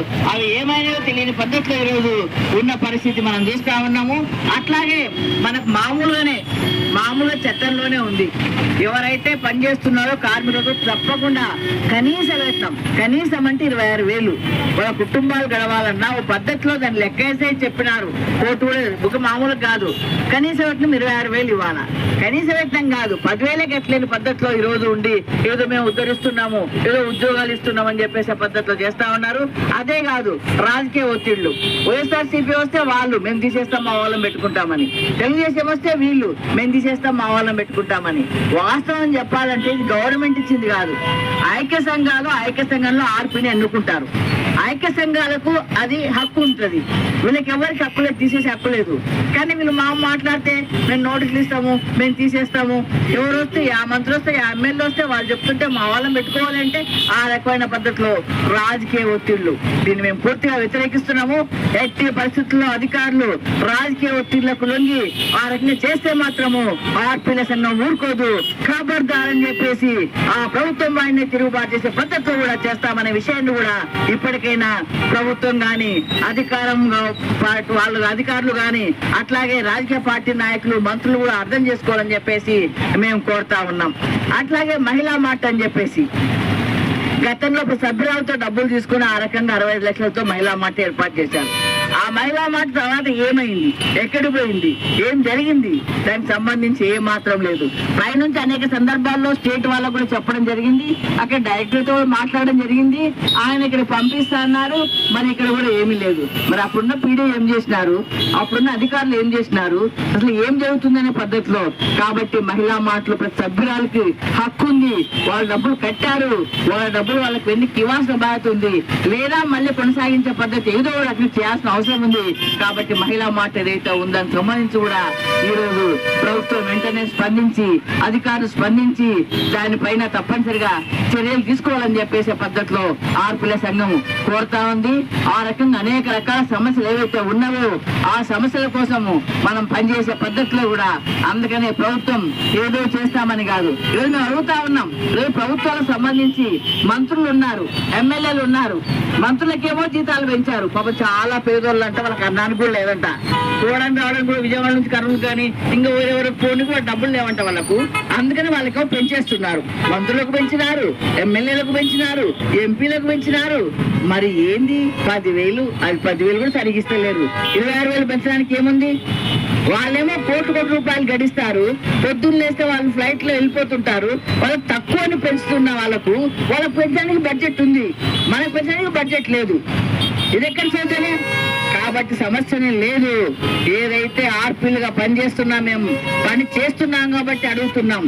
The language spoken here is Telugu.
అవి ఏమైనా తెలియని పద్ధతిలో ఈరోజు ఉన్న పరిస్థితి మనం చూస్తా ఉన్నాము. అట్లాగే మనకు మామూలుగానే మామూలుగా చట్టంలోనే ఉంది. ఎవరైతే పనిచేస్తున్నారో కార్మికులకు తప్పకుండా కనీస వేతనం కనీసం అంటే ఇరవై ఆరు వేలు. వాళ్ళ కుటుంబాలు గడవాలన్నా ఓ పద్ధతిలో దాన్ని లెక్కేసే చెప్పినారు. కోర్టు కూడా ఒక మామూలు కాదు. కనీస వేతనం ఇరవై ఆరు వేలు ఇవ్వాలా. కనీస వేతనం కాదు. పదివేలకి ఎట్లేని పద్ధతిలో ఈ రోజు ఉండి ఏదో మేము ఉద్ధరిస్తున్నాము ఏదో ఉద్యోగాలు ఇస్తున్నామని చెప్పేసి పద్ధతిలో చేస్తా ఉన్నారు. అదే కాదు రాజకీయ ఒత్తిళ్ళు వైఎస్ఆర్ సిపి వస్తే వాళ్ళు మేము తీసేస్తాం మా వాళ్ళని పెట్టుకుంటామని. తెలుగుదేశం వస్తే వీళ్ళు మేము తీసేస్తాం మా వాళ్ళని పెట్టుకుంటామని. వాస్తవం చెప్పాలంటే ఇది గవర్నమెంట్ ఇచ్చింది కాదు. ఐక్య సంఘాలు ఐక్య సంఘంలో ఆర్పిని ఎన్నుకుంటారు. ఐక్య సంఘాలకు అది హక్కు ఉంటుంది. వీళ్ళకి ఎవరికి హక్కు లేదు తీసేసి హక్కు లేదు. కానీ వీళ్ళు మా మాట్లాడితే మేము నోటీసులు ఇస్తాము మేము తీసేస్తాము. ఎవరు వస్తే ఆ మంత్రులు వస్తే ఆ ఎమ్మెల్యే వస్తే వాళ్ళు చెప్తుంటే మా వాళ్ళని పెట్టుకోవాలంటే ఆ రకమైన పద్ధతిలో రాజకీయ ఒత్తిళ్ళు దీన్ని మేము పూర్తిగా వ్యతిరేకిస్తున్నాము. ఎట్టి పరిస్థితుల్లో అధికారులు రాజకీయ ఒత్తిళ్ళకు లొంగి ఆ రకంగా చేస్తే మాత్రము ఆర్పీల అన్న ఊరుకోదు ఖబర్దారని చెప్పేసి ఆ ప్రభుత్వం ఆయన్ని తిరుగుబాటు చేసే పద్ధతిలో కూడా చేస్తామనే విషయాన్ని కూడా ఇప్పటికైనా ప్రభుత్వం గాని అధికారం పాటు వాళ్ళు అధికారులు గాని అట్లాగే రాజకీయ పార్టీ నాయకులు మంత్రులు కూడా అర్థం చేసుకోవాలని చెప్పేసి మేము కోరుతా ఉన్నాం. అట్లాగే మహిళా మాట అని చెప్పేసి. గతంలో ఒక సభ్యురాలతో డబ్బులు తీసుకుని ఆ రకంగా అరవై లక్షలతో మహిళా మాట ఏర్పాటు చేశారు. ఆ మహిళా మాట తర్వాత ఏమైంది? ఎక్కడికి పోయింది? ఏం జరిగింది? దానికి సంబంధించి ఏ మాత్రం లేదు. పైనుంచి అనేక సందర్భాల్లో స్టేట్ వాళ్ళకు కూడా చెప్పడం జరిగింది. అక్కడ డైరెక్టర్తో మాట్లాడడం జరిగింది. ఆయన ఇక్కడ పంపిస్తా అన్నారు. మరి ఇక్కడ కూడా ఏమీ లేదు. మరి అప్పుడున్న పీడీ ఏం చేసినారు? అప్పుడున్న అధికారులు ఏం చేసినారు? అసలు ఏం జరుగుతుందనే పద్ధతిలో కాబట్టి మహిళా మాటలు ప్రతి సభ్యురాలకి హక్కు ఉంది. వాళ్ళ డబ్బులు కట్టారు. వాళ్ళ డబ్బులు వాళ్ళకి వెన్నికి ఇవ్వాల్సిన బాధ్యత ఉంది. లేదా మళ్ళీ కొనసాగించే పద్ధతి ఏదో ఒక రకంగా చేయాల్సిన అవసరం ఉంది. కాబట్టి మహిళా మాట ఏదైతే ఉందని సంబంధించి కూడా ఈరోజు ప్రభుత్వం వెంటనే స్పందించి అధికారులు స్పందించి దానిపైన తప్పనిసరిగా చర్యలు తీసుకోవాలని చెప్పేసే పద్ధతిలో ఆర్పిల సంఘం కోరుతా ఉంది. ఆ రకంగా అనేక రకాల సమస్యలు ఏవైతే ఉన్నావో ఆ సమస్యల కోసము మనం పనిచేసే పద్ధతిలో కూడా అందుకనే ప్రభుత్వం ఏదో చేస్తామని కాదు. ఈరోజు మేము అడుగుతా ఉన్నాం. ఈరోజు ప్రభుత్వాలకు సంబంధించి మంత్రులు ఉన్నారు ఎమ్మెల్యేలు ఉన్నారు. మంత్రులకేమో జీతాలు పెంచారు. పాప చాలా పేరు పేదోళ్ళు అంటే వాళ్ళకి అన్నానికి కూడా లేదంట చూడడానికి రావడానికి కూడా విజయవాడ నుంచి కర్నూలు కానీ ఇంకా వేరే ఫోన్ కూడా డబ్బులు లేవంట వాళ్ళకు. అందుకని వాళ్ళకి పెంచేస్తున్నారు. మంత్రులకు పెంచినారు ఎమ్మెల్యేలకు పెంచినారు ఎంపీలకు పెంచినారు. మరి ఏంది? పదివేలు అది పదివేలు కూడా సరిగిస్తలేరు. ఇరవై ఆరు వేలు పెంచడానికి ఏముంది? వాళ్ళేమో కోటి కోటి రూపాయలు గడిస్తారు. పొద్దున్నేస్తే వాళ్ళు ఫ్లైట్లో వెళ్ళిపోతుంటారు. వాళ్ళకి తక్కువని పెంచుతున్న వాళ్ళకు వాళ్ళకి పెంచడానికి బడ్జెట్ ఉంది. మనకు పెంచడానికి బడ్జెట్ లేదు. ఇది ఎక్కడ చేద్దానే కాబట్టి సమస్యనే లేదు. ఏదైతే ఆర్పీలుగా పని చేస్తున్నాం మేము పని చేస్తున్నాం కాబట్టి అడుగుతున్నాం.